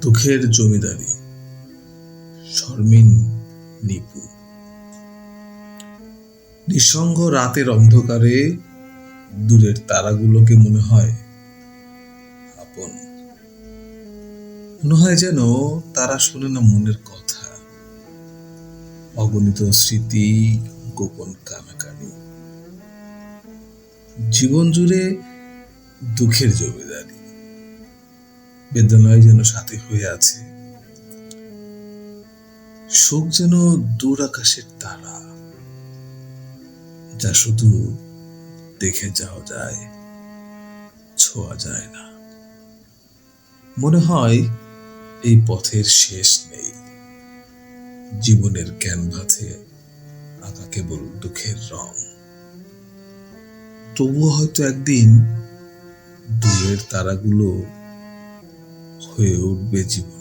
দুঃখের জমিদারি, শর্মিন নিপু নিঃসঙ্গ রাতের অন্ধকারে দূরের তারাগুলোকে মনে হয় আপন। মনে হয় যেন তারা শোনে না মনের কথা। অগণিত স্মৃতি, গোপন কানাকানি। জীবন জুড়ে দুঃখের জমিদারি। বেদনায় যেন সাথে হয়ে আছে। সুখ যেন দূর আকাশের তারা, যা শুধু দেখে যাওয়া যায়, ছোঁয়া যায় না। মনে হয় এই পথের শেষ নেই। জীবনের ক্যানভাসে আঁকা কেবল দুঃখের রং। তবুও হয়তো একদিন দূরের তারাগুলো হয়ে উঠবে আলো